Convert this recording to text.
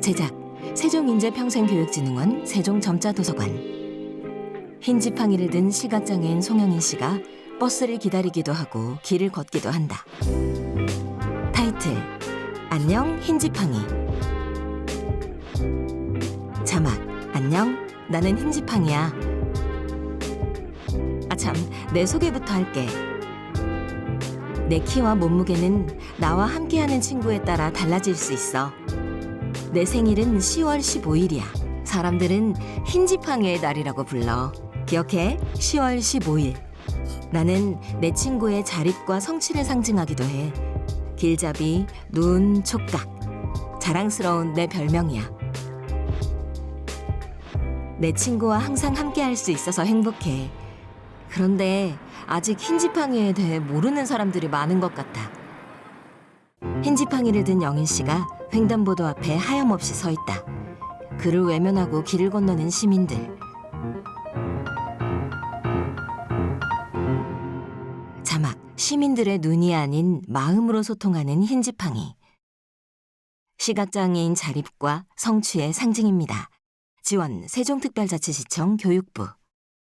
제작 세종인재평생교육진흥원 세종점자도서관. 흰 지팡이를 든 시각장애인 송영인 씨가 버스를 기다리기도 하고 길을 걷기도 한다. 타이틀 안녕 흰 지팡이. 자막 안녕 나는 흰 지팡이야. 아참 내 소개부터 할게. 내 키와 몸무게는 나와 함께하는 친구에 따라 달라질 수 있어 내 생일은 10월 15일이야. 사람들은 흰 지팡이의 날이라고 불러. 기억해? 10월 15일. 나는 내 친구의 자립과 성취를 상징하기도 해. 길잡이, 눈, 촉각. 자랑스러운 내 별명이야. 내 친구와 항상 함께 할 수 있어서 행복해. 그런데 아직 흰 지팡이에 대해 모르는 사람들이 많은 것 같아. 흰 지팡이를 든 영인 씨가 횡단보도 앞에 하염없이 서 있다. 그를 외면하고 길을 건너는 시민들. 자막 시민들의 눈이 아닌 마음으로 소통하는 흰 지팡이. 시각장애인 자립과 성취의 상징입니다. 지원 세종특별자치시청 교육부